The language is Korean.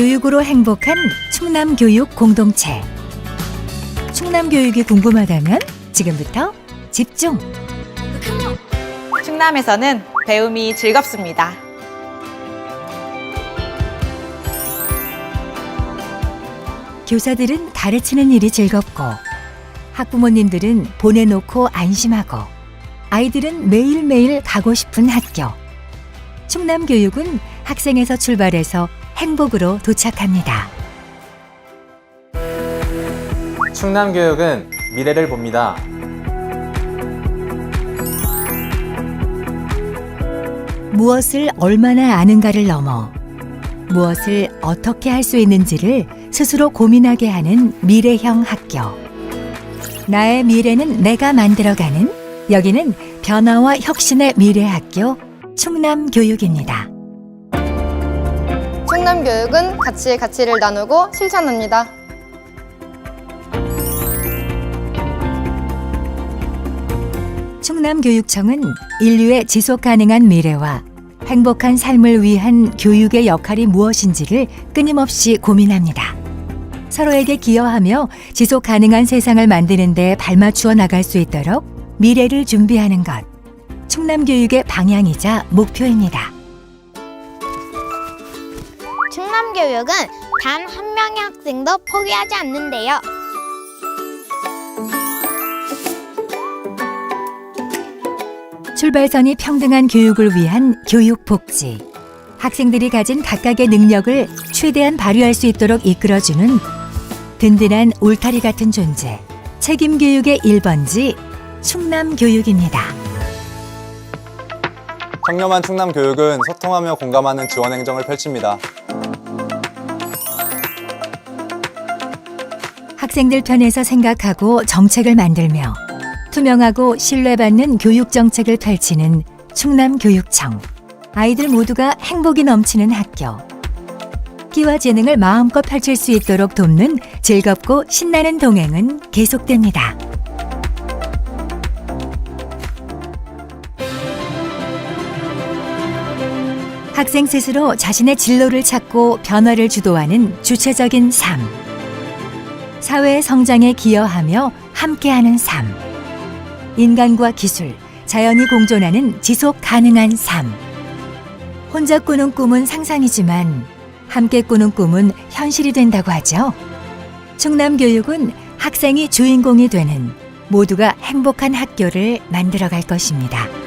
교육으로 행복한 충남 교육 공동체. 충남 교육이 궁금하다면 지금부터 집중. 충남에서는 배움이 즐겁습니다. 교사들은 가르치는 일이 즐겁고 학부모님들은 보내놓고 안심하고 아이들은 매일매일 가고 싶은 학교. 충남 교육은 학생에서 출발해서 행복으로 도착합니다. 충남 교육은 미래를 봅니다. 무엇을 얼마나 아는가를 넘어 무엇을 어떻게 할 수 있는지를 스스로 고민하게 하는 미래형 학교. 나의 미래는 내가 만들어가는 여기는 변화와 혁신의 미래 학교 충남교육입니다. 충남교육은 가치의 가치를 나누고 실천합니다. 충남교육청은 인류의 지속 가능한 미래와 행복한 삶을 위한 교육의 역할이 무엇인지를 끊임없이 고민합니다. 서로에게 기여하며 지속 가능한 세상을 만드는 데 발맞추어 나갈 수 있도록 미래를 준비하는 것. 충남교육의 방향이자 목표입니다. 충남교육은 단 한 명의 학생도 포기하지 않는데요. 출발선이 평등한 교육을 위한 교육 복지. 학생들이 가진 각각의 능력을 최대한 발휘할 수 있도록 이끌어주는 든든한 울타리 같은 존재. 책임 교육의 1번지 충남 교육입니다. 청렴한 충남 교육은 소통하며 공감하는 지원 행정을 펼칩니다. 학생들 편에서 생각하고 정책을 만들며 투명하고 신뢰받는 교육 정책을 펼치는 충남교육청. 아이들 모두가 행복이 넘치는 학교. 끼와 재능을 마음껏 펼칠 수 있도록 돕는 즐겁고 신나는 동행은 계속됩니다. 학생 스스로 자신의 진로를 찾고 변화를 주도하는 주체적인 삶. 사회의 성장에 기여하며 함께하는 삶. 인간과 기술, 자연이 공존하는 지속 가능한 삶. 혼자 꾸는 꿈은 상상이지만 함께 꾸는 꿈은 현실이 된다고 하죠. 충남 교육은 학생이 주인공이 되는 모두가 행복한 학교를 만들어 갈 것입니다.